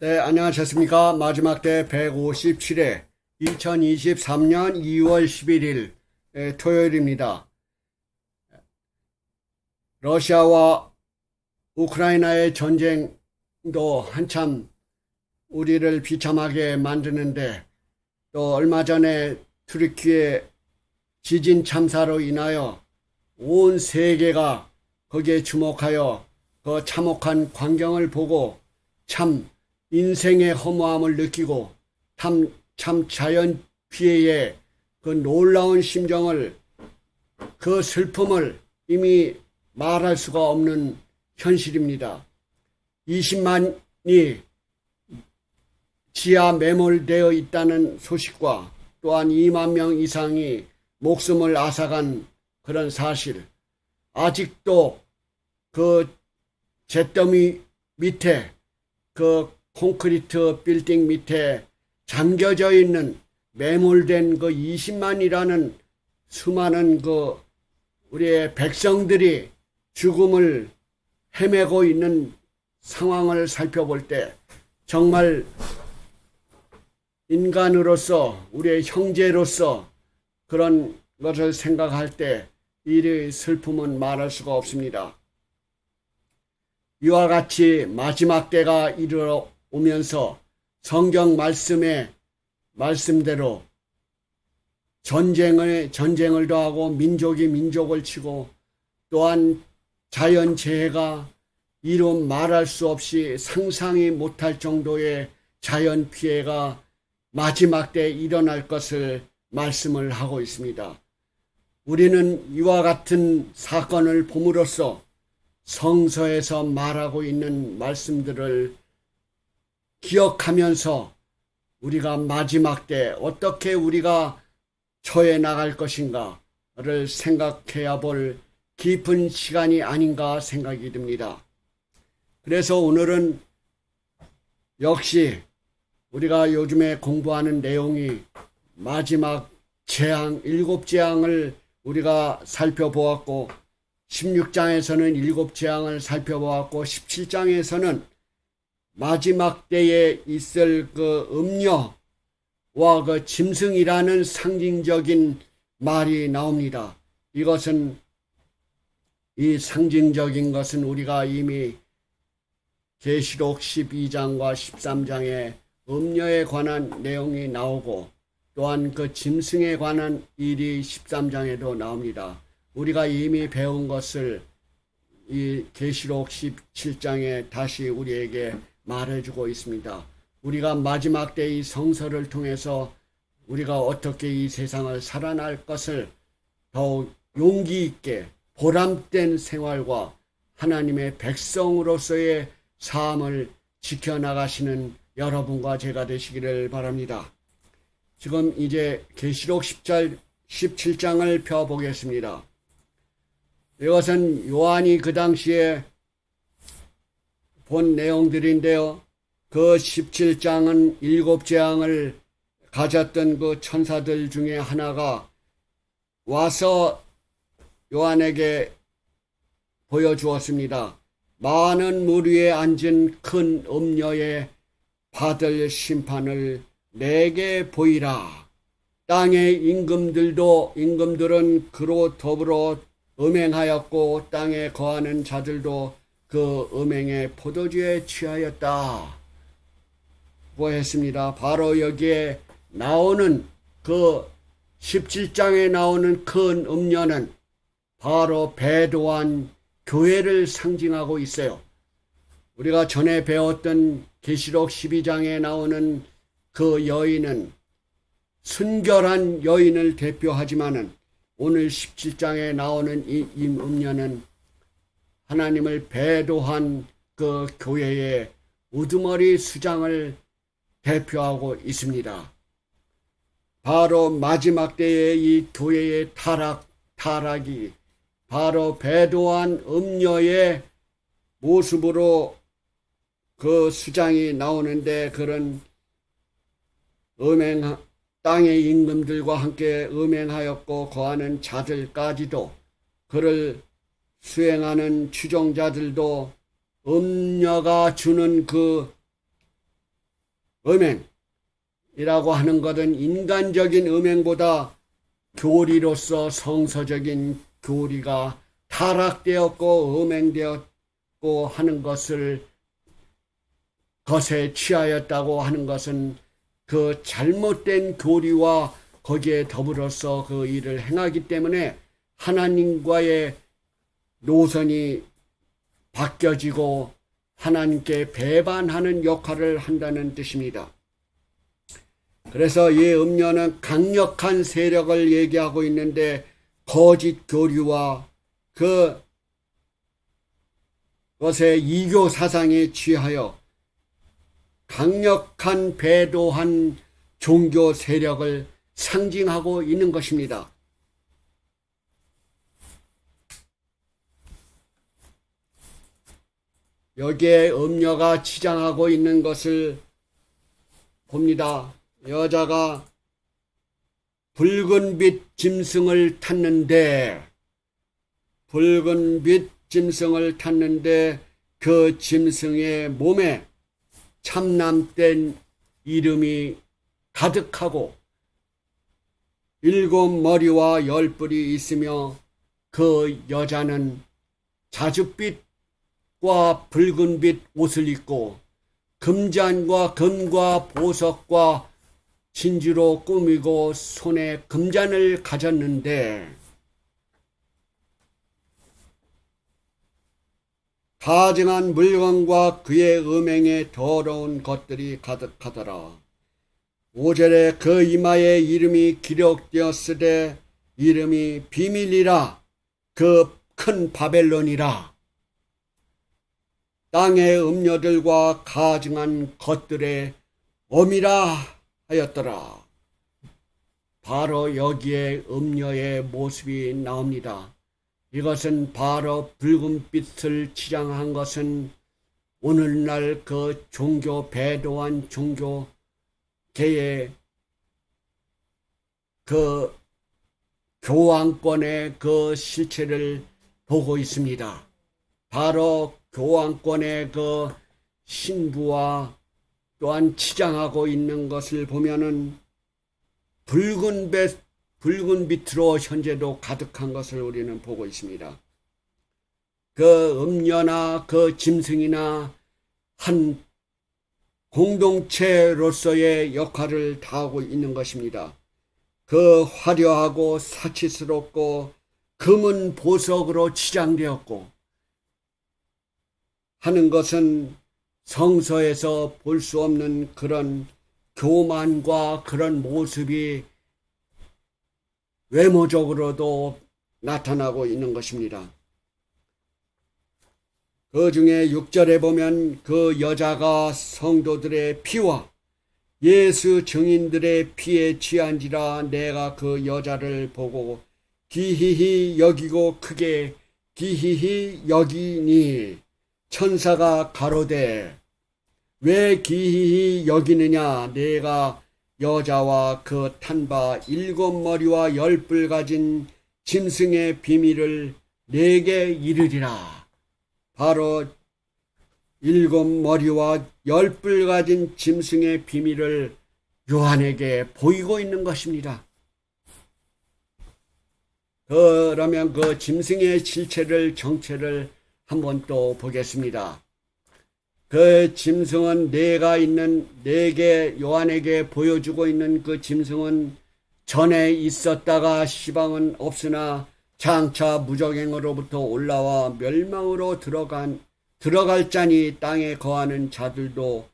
네, 안녕하셨습니까? 마지막 때 157회 2023년 2월 11일 에, 토요일입니다. 러시아와 우크라이나의 전쟁도 한참 우리를 비참하게 만드는데 또 얼마 전에 트르키의 지진 참사로 인하여 온 세계가 거기에 주목하여 그 참혹한 광경을 보고 참 인생의 허무함을 느끼고 참, 참 자연 피해의 그 놀라운 심정을 그 슬픔을 이미 말할 수가 없는 현실입니다. 20만이 지하 매몰되어 있다는 소식과 또한 2만 명 이상이 목숨을 앗아간 그런 사실. 아직도 그 잿더미 밑에 그 콘크리트 빌딩 밑에 잠겨져 있는 매몰된 그 20만이라는 수많은 그 우리의 백성들이 죽음을 헤매고 있는 상황을 살펴볼 때 정말 인간으로서 우리의 형제로서 그런 것을 생각할 때이 슬픔은 말할 수가 없습니다. 이와 같이 마지막 때가 이르러 오면서 성경 말씀의 말씀대로 전쟁을 전쟁을 더하고 민족이 민족을 치고 또한 자연 재해가 이루 말할 수 없이 상상이 못할 정도의 자연 피해가 마지막 때 일어날 것을 말씀을 하고 있습니다. 우리는 이와 같은 사건을 봄으로써 성서에서 말하고 있는 말씀들을 기억하면서 우리가 마지막 때 어떻게 우리가 처해 나갈 것인가를 생각해야 볼 깊은 시간이 아닌가 생각이 듭니다. 그래서 오늘은 역시 우리가 요즘에 공부하는 내용이 마지막 재앙, 일곱 재앙을 우리가 살펴보았고 16장에서는 일곱 재앙을 살펴보았고 17장에서는 마지막 때에 있을 그 음녀와 그 짐승이라는 상징적인 말이 나옵니다. 이것은 이 상징적인 것은 우리가 이미 계시록 12장과 13장에 음녀에 관한 내용이 나오고 또한 그 짐승에 관한 일이 13장에도 나옵니다. 우리가 이미 배운 것을 이 계시록 17장에 다시 우리에게 말해주고 있습니다. 우리가 마지막 때이 성서를 통해서 우리가 어떻게 이 세상을 살아날 것을 더욱 용기 있게 보람된 생활과 하나님의 백성으로서의 삶을 지켜나가시는 여러분과 제가 되시기를 바랍니다. 지금 이제 계시록 10절 17장을 펴보겠습니다. 이것은 요한이 그 당시에 본 내용들인데요. 그 17장은 일곱 재앙을 가졌던 그 천사들 중에 하나가 와서 요한에게 보여주었습니다. 많은 물 위에 앉은 큰 음녀의 받을 심판을 내게 보이라. 땅의 임금들도 임금들은 그로 더불어 음행하였고 땅에 거하는 자들도 그 음행의 포도주에 취하였다. 고 했습니다. 바로 여기에 나오는 그 17장에 나오는 큰 음녀는 바로 배도한 교회를 상징하고 있어요. 우리가 전에 배웠던 계시록 12장에 나오는 그 여인은 순결한 여인을 대표하지만은 오늘 17장에 나오는 이 임음녀는 하나님을 배도한 그 교회의 우두머리 수장을 대표하고 있습니다. 바로 마지막 때의 이 교회의 타락, 타락이 바로 배도한 음녀의 모습으로 그 수장이 나오는데 그런 음행, 땅의 임금들과 함께 음행하였고 거하는 자들까지도 그를 수행하는 추종자들도 음녀가 주는 그 음행이라고 하는 것은 인간적인 음행보다 교리로서 성서적인 교리가 타락되었고 음행되었고 하는 것을 것에 취하였다고 하는 것은 그 잘못된 교리와 거기에 더불어서 그 일을 행하기 때문에 하나님과의 노선이 바뀌어지고 하나님께 배반하는 역할을 한다는 뜻입니다. 그래서 이 음료는 강력한 세력을 얘기하고 있는데 거짓 교류와 그 것의 이교 사상에 취하여 강력한 배도한 종교 세력을 상징하고 있는 것입니다. 여기에 음녀가 치장하고 있는 것을 봅니다. 여자가 붉은 빛 짐승을 탔는데 붉은 빛 짐승을 탔는데 그 짐승의 몸에 참남된 이름이 가득하고 일곱 머리와 열 뿔이 있으며 그 여자는 자줏빛 과 붉은빛 옷을 입고 금잔과 금과 보석과 진주로 꾸미고 손에 금잔을 가졌는데 가증한 물건과 그의 음행에 더러운 것들이 가득하더라. 오절에 그 이마에 이름이 기록되었으되 이름이 비밀이라 그 큰 바벨론이라 땅의 음녀들과 가증한 것들의 엄이라 하였더라. 바로 여기에 음녀의 모습이 나옵니다. 이것은 바로 붉은 빛을 치장한 것은 오늘날 그 종교 배도한 종교계의 그 교황권의 그 실체를 보고 있습니다. 바로 교황권의 그 신부와 또한 치장하고 있는 것을 보면은 붉은 빛, 붉은 빛으로 현재도 가득한 것을 우리는 보고 있습니다. 그 음녀나 그 짐승이나 한 공동체로서의 역할을 다하고 있는 것입니다. 그 화려하고 사치스럽고 금은 보석으로 치장되었고 하는 것은 성서에서 볼 수 없는 그런 교만과 그런 모습이 외모적으로도 나타나고 있는 것입니다. 그 중에 6절에 보면 그 여자가 성도들의 피와 예수 증인들의 피에 취한지라 내가 그 여자를 보고 기히히 여기고 크게 기히히 여기니 천사가 가로되 왜 기히히 여기느냐 내가 여자와 그 탄바 일곱 머리와 열 뿔 가진 짐승의 비밀을 내게 이르리라 바로 일곱 머리와 열 뿔 가진 짐승의 비밀을 요한에게 보이고 있는 것입니다. 그러면 그 짐승의 실체를 정체를 한번 또 보겠습니다. 그 짐승은 내가 있는 내게 요한에게 보여주고 있는 그 짐승은 전에 있었다가 시방은 없으나 장차 무적행으로부터 올라와 멸망으로 들어간 들어갈 자니 땅에 거하는 자들도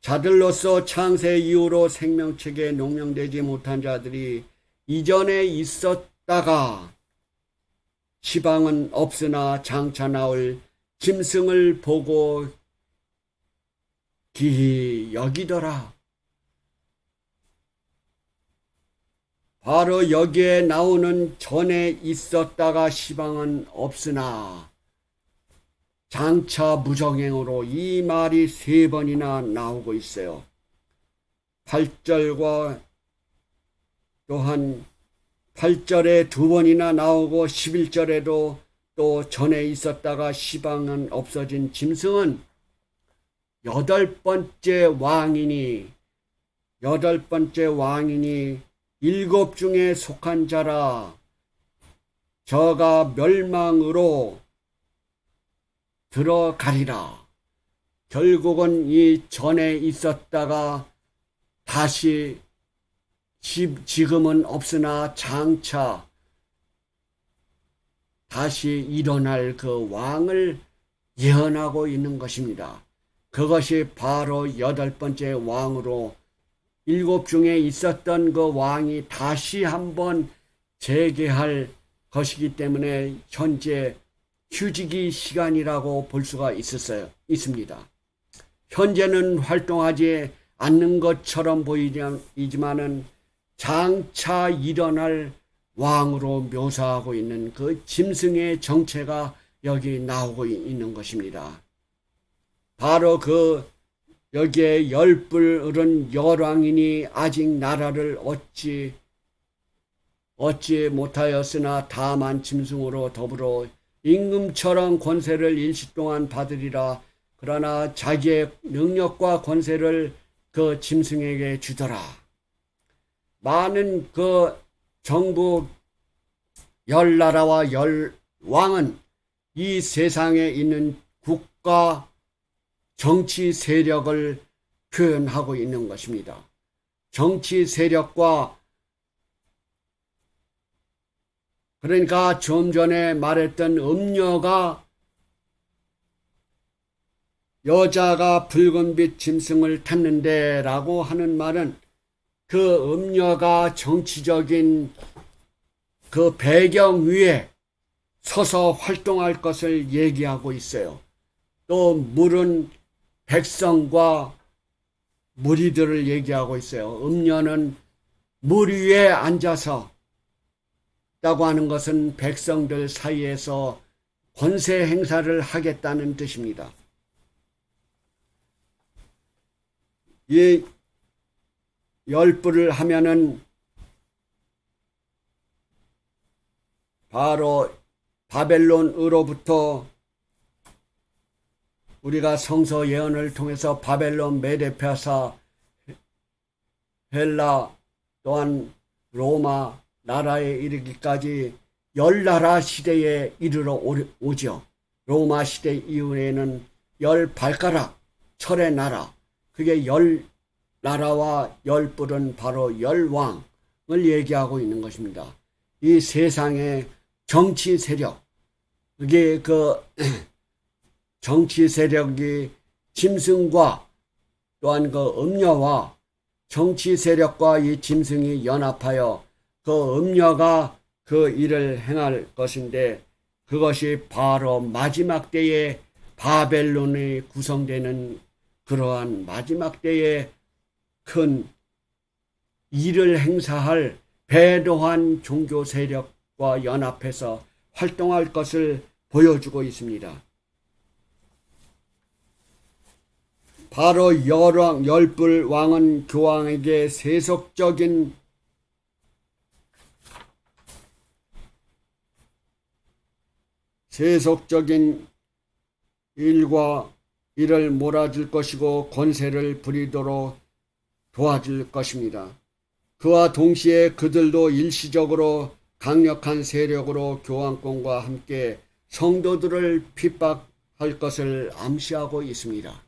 자들로서 창세 이후로 생명책에 농명되지 못한 자들이 이전에 있었다가 시방은 없으나 장차 나올 짐승을 보고 기히 여기더라. 바로 여기에 나오는 전에 있었다가 시방은 없으나 장차 무정행으로 이 말이 세 번이나 나오고 있어요. 8절과 또한 8절에 두 번이나 나오고 11절에도 또 전에 있었다가 시방은 없어진 짐승은 여덟 번째 왕이니 여덟 번째 왕이니 일곱 중에 속한 자라 저가 멸망으로 들어가리라. 결국은 이 전에 있었다가 다시 지- 지금은 없으나 장차 다시 일어날 그 왕을 예언하고 있는 것입니다. 그것이 바로 여덟 번째 왕으로 일곱 중에 있었던 그 왕이 다시 한번 재개할 것이기 때문에 현재 휴지기 시간이라고 볼 수가 있었어요. 있습니다. 현재는 활동하지 않는 것처럼 보이지만은 장차 일어날 왕으로 묘사하고 있는 그 짐승의 정체가 여기 나오고 있는 것입니다. 바로 그 여기에 열불은 열왕이니 아직 나라를 얻지 얻지 못하였으나 다만 짐승으로 더불어 임금처럼 권세를 일시 동안 받으리라. 그러나 자기의 능력과 권세를 그 짐승에게 주더라. 많은 그 정부 열 나라와 열 왕은 이 세상에 있는 국가 정치 세력을 표현하고 있는 것입니다. 정치 세력과 그러니까 좀 전에 말했던 음녀가 여자가 붉은빛 짐승을 탔는데 라고 하는 말은 그 음녀가 정치적인 그 배경 위에 서서 활동할 것을 얘기하고 있어요. 또 물은 백성과 무리들을 얘기하고 있어요. 음녀는 물 위에 앉아서 다고 하는 것은 백성들 사이에서 권세 행사를 하겠다는 뜻입니다. 이 열불을 하면은 바로 바벨론으로부터 우리가 성서 예언을 통해서 바벨론 메데페사 헬라 또한 로마 나라에 이르기까지 열 나라 시대에 이르러 오- 오죠. 로마 시대 이후에는 열 발가락 철의 나라 그게 열 나라와 열 뿔은 바로 열 왕을 얘기하고 있는 것입니다. 이 세상의 정치 세력 그게 그 정치 세력이 짐승과 또한 그 음녀와 정치 세력과 이 짐승이 연합하여 그 음녀가 그 일을 행할 것인데 그것이 바로 마지막 때에 바벨론이 구성되는 그러한 마지막 때에 큰 일을 행사할 배도한 종교 세력과 연합해서 활동할 것을 보여주고 있습니다. 바로 열왕 열불 왕은 교황에게 세속적인 세속적인 일과 일을 몰아줄 것이고 권세를 부리도록 도와줄 것입니다. 그와 동시에 그들도 일시적으로 강력한 세력으로 교황권과 함께 성도들을 핍박할 것을 암시하고 있습니다.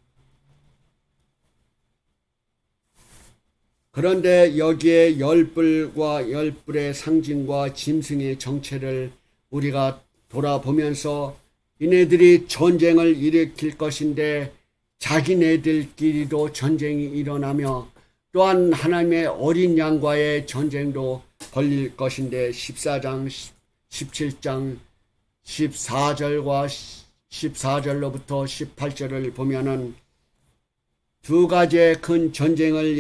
그런데 여기에 열불과 열불의 상징과 짐승의 정체를 우리가 돌아보면서 이네들이 전쟁을 일으킬 것인데 자기네들끼리도 전쟁이 일어나며 또한 하나님의 어린 양과의 전쟁도 벌릴 것인데 14장, 17장, 14절과 14절로부터 18절을 보면은 두 가지의 큰 전쟁을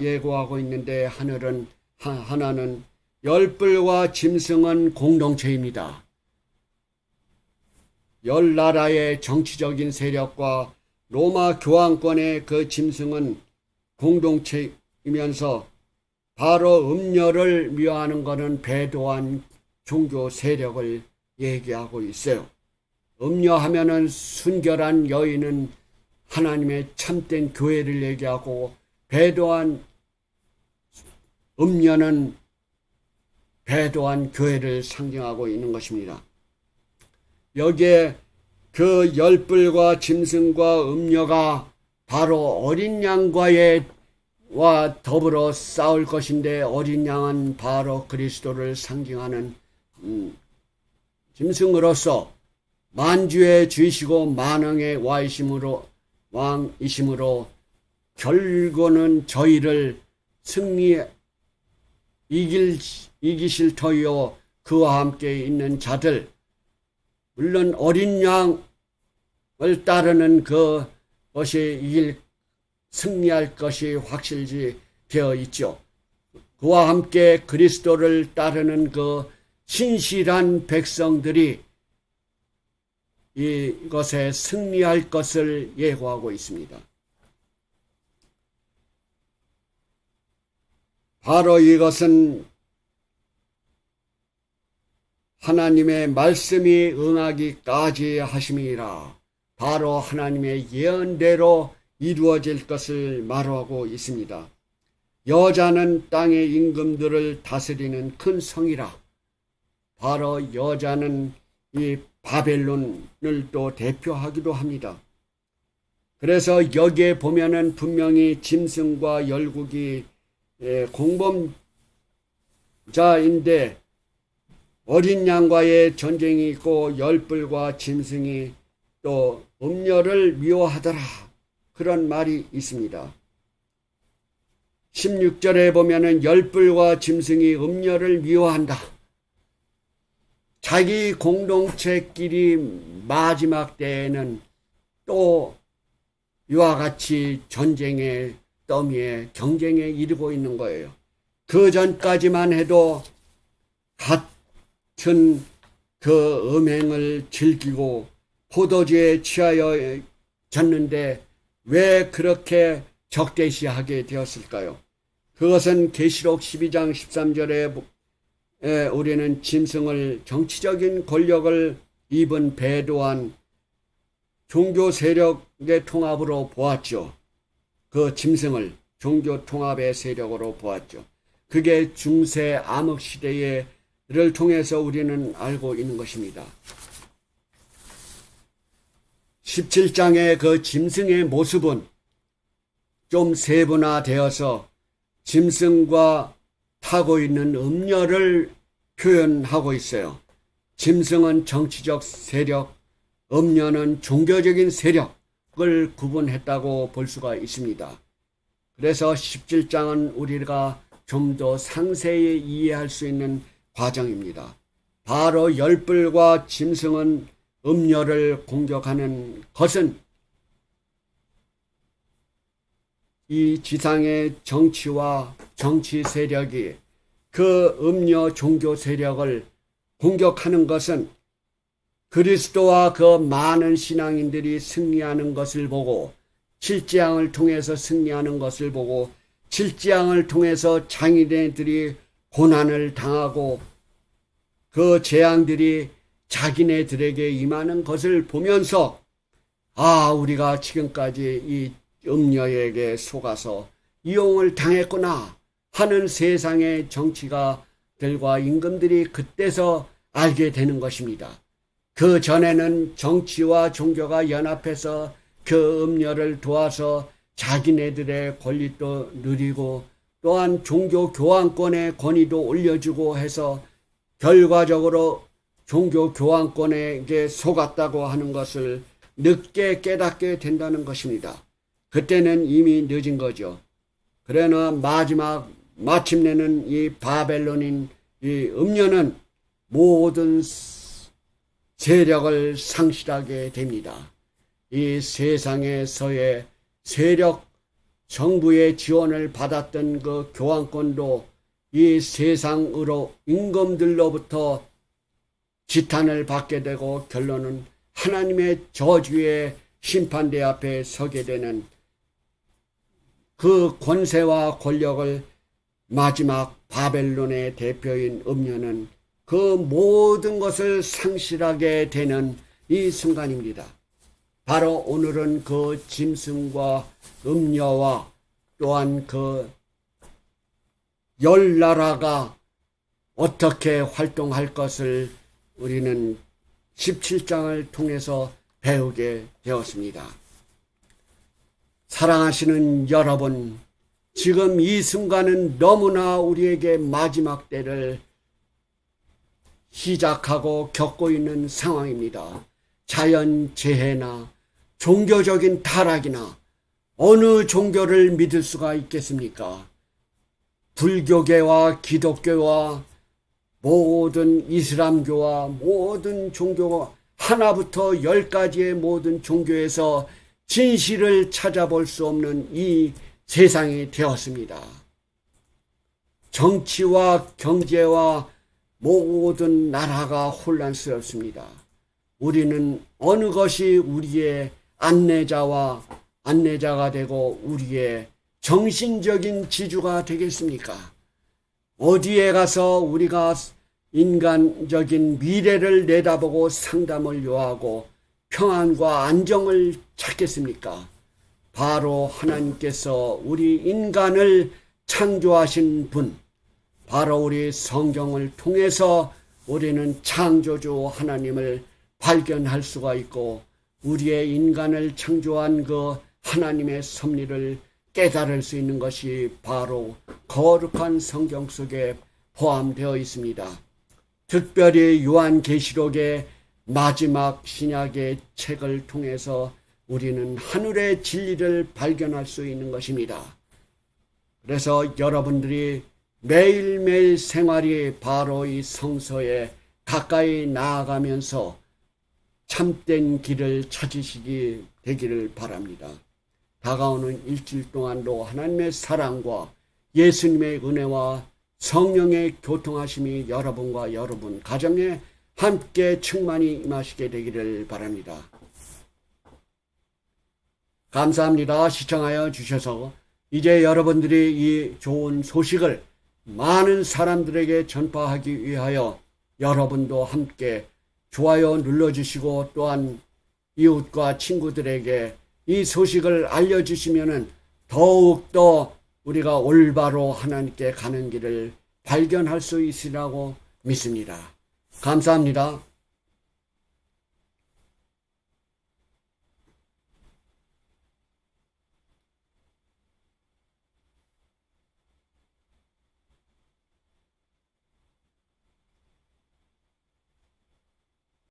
예고하고 있는데 하늘은 하, 하나는 열불과 짐승은 공동체입니다. 열 나라의 정치적인 세력과 로마 교황권의 그 짐승은 공동체이면서 바로 음녀를 미워하는 것은 배도한 종교 세력을 얘기하고 있어요. 음녀하면은 순결한 여인은 하나님의 참된 교회를 얘기하고 배도한 음녀는 배도한 교회를 상징하고 있는 것입니다. 여기에 그 열불과 짐승과 음녀가 바로 어린 양과의 와 더불어 싸울 것인데 어린 양은 바로 그리스도를 상징하는 음, 짐승으로서 만주의 주이시고 만왕의 와이심으로 왕이심으로 결국은 저희를 승리 이길 이기실 터이요 그와 함께 있는 자들 물론 어린 양을 따르는 그 것이 이길 승리할 것이 확실히 되어 있죠. 그와 함께 그리스도를 따르는 그 신실한 백성들이 이것에 승리할 것을 예고하고 있습니다. 바로 이것은 하나님의 말씀이 응하기까지 하심이라. 바로 하나님의 예언대로 이루어질 것을 말하고 있습니다. 여자는 땅의 임금들을 다스리는 큰 성이라. 바로 여자는 이 바벨론을 또 대표하기도 합니다. 그래서 여기에 보면은 분명히 짐승과 열국이 예, 공범자인데 어린 양과의 전쟁이 있고 열불과 짐승이 또 음녀를 미워하더라. 그런 말이 있습니다. 16절에 보면은 열불과 짐승이 음녀를 미워한다. 자기 공동체끼리 마지막 때에는 또 이와 같이 전쟁의 더미에 경쟁에 이르고 있는 거예요. 그 전까지만 해도 같은 그 음행을 즐기고 포도주에 취하여 졌는데 왜 그렇게 적대시하게 되었을까요? 그것은 계시록 12장 13절에 우리는 짐승을 정치적인 권력을 입은 배도한 종교 세력의 통합으로 보았죠. 그 짐승을 종교 통합의 세력으로 보았죠. 그게 중세 암흑 시대를 통해서 우리는 알고 있는 것입니다. 17장의 그 짐승의 모습은 좀 세분화되어서 짐승과 타고 있는 음녀를 표현하고 있어요. 짐승은 정치적 세력, 음녀는 종교적인 세력을 구분했다고 볼 수가 있습니다. 그래서 17장은 우리가 좀 더 상세히 이해할 수 있는 과정입니다. 바로 열불과 짐승은 음녀를 공격하는 것은 이 지상의 정치와 정치 세력이 그 음녀 종교 세력을 공격하는 것은 그리스도와 그 많은 신앙인들이 승리하는 것을 보고 칠지양을 통해서 승리하는 것을 보고 칠지양을 통해서 장인들이 고난을 당하고 그 재앙들이 자기네들에게 임하는 것을 보면서 아 우리가 지금까지 이 음녀에게 속아서 이용을 당했구나 하는 세상의 정치가들과 임금들이 그때서 알게 되는 것입니다. 그 전에는 정치와 종교가 연합해서 그 음녀를 도와서 자기네들의 권리도 누리고 또한 종교 교환권의 권위도 올려주고 해서 결과적으로 종교 교환권에게 속았다고 하는 것을 늦게 깨닫게 된다는 것입니다. 그때는 이미 늦은 거죠. 그러나 마지막 마침내는 이 바벨론인 이 음녀는 모든 세력을 상실하게 됩니다. 이 세상에서의 세력 정부의 지원을 받았던 그 교환권도 이 세상으로 임금들로부터 지탄을 받게 되고 결론은 하나님의 저주의 심판대 앞에 서게 되는 그 권세와 권력을 마지막 바벨론의 대표인 음녀는 그 모든 것을 상실하게 되는 이 순간입니다. 바로 오늘은 그 짐승과 음녀와 또한 그 열 나라가 어떻게 활동할 것을 우리는 17장을 통해서 배우게 되었습니다. 사랑하시는 여러분, 지금 이 순간은 너무나 우리에게 마지막 때를 시작하고 겪고 있는 상황입니다. 자연 재해나 종교적인 타락이나 어느 종교를 믿을 수가 있겠습니까? 불교계와 기독교와 모든 이슬람교와 모든 종교가 하나부터 열까지의 모든 종교에서 진실을 찾아볼 수 없는 이 세상이 되었습니다. 정치와 경제와 모든 나라가 혼란스럽습니다. 우리는 어느 것이 우리의 안내자와 안내자가 되고 우리의 정신적인 지주가 되겠습니까? 어디에 가서 우리가 인간적인 미래를 내다보고 상담을 요하고 평안과 안정을 찾겠습니까? 바로 하나님께서 우리 인간을 창조하신 분, 바로 우리 성경을 통해서 우리는 창조주 하나님을 발견할 수가 있고 우리의 인간을 창조한 그 하나님의 섭리를 깨달을 수 있는 것이 바로 거룩한 성경 속에 포함되어 있습니다. 특별히 요한계시록의 마지막 신약의 책을 통해서 우리는 하늘의 진리를 발견할 수 있는 것입니다. 그래서 여러분들이 매일매일 생활이 바로 이 성서에 가까이 나아가면서 참된 길을 찾으시기 되기를 바랍니다. 다가오는 일주일 동안도 하나님의 사랑과 예수님의 은혜와 성령의 교통하심이 여러분과 여러분 가정에 함께 충만히 임하시게 되기를 바랍니다. 감사합니다. 시청하여 주셔서 이제 여러분들이 이 좋은 소식을 많은 사람들에게 전파하기 위하여 여러분도 함께 좋아요 눌러주시고 또한 이웃과 친구들에게 이 소식을 알려주시면은 더욱더 우리가 올바로 하나님께 가는 길을 발견할 수 있으라고 믿습니다. 감사합니다.